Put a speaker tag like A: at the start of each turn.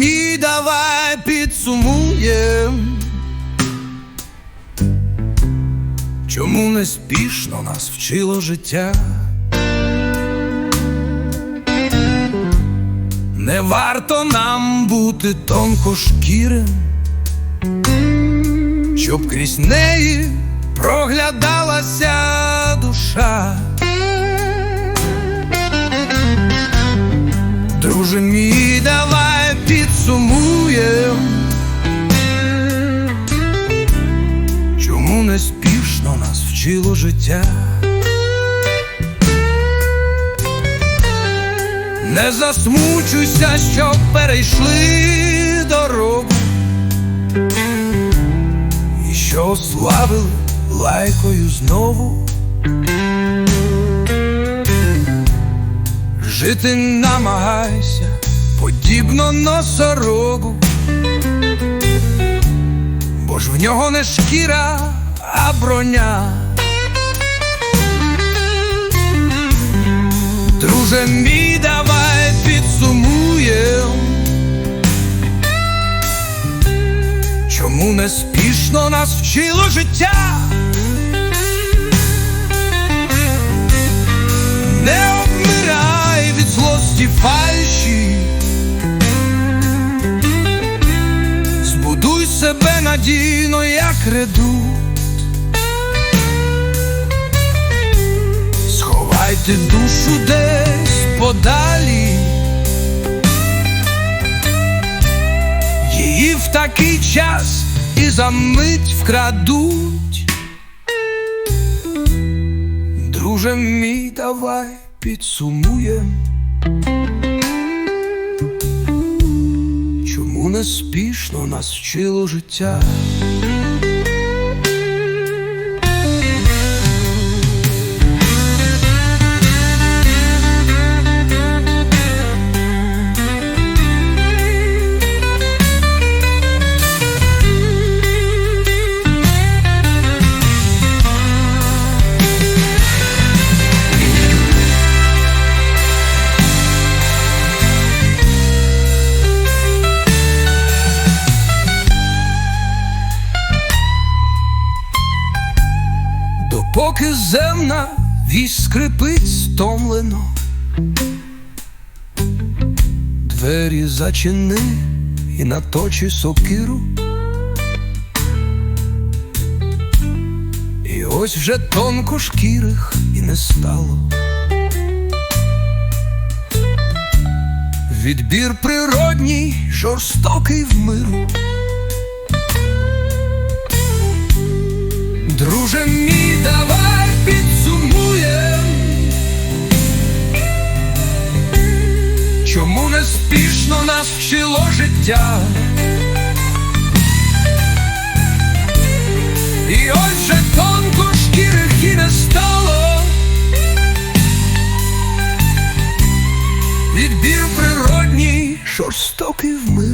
A: мій, давай підсумуєм. Чому неспішно нас вчило життя? Не варто нам бути тонкошкірим, щоб крізь неї проглядалася душа. Друже мій, вчило життя? Не засмучуйся, що перейшли дорогу, і що славили лайкою знову. Жити намагайся, подібно носорогу, бо ж в нього не шкіра, а броня. Друже мій, давай підсумуєм, чому неспішно нас вчило життя. Не обмирай від злості фальші, збудуй себе надійно, як редут. Сховайте душу десь подалі. Її в такий час і за мить вкрадуть. Друже мій, давай підсумуєм. Чому неспішно нас вчило життя? Допоки земна вісь скрипить стомлено, двері зачини і наточи сокиру. І ось вже тонко шкірих і не стало. Відбір природній, жорстокий в миру. Друже чому неспішно нас вчило життя. І ось же тонко шкірих і не стало. Відбір природній, жорстокий в миру.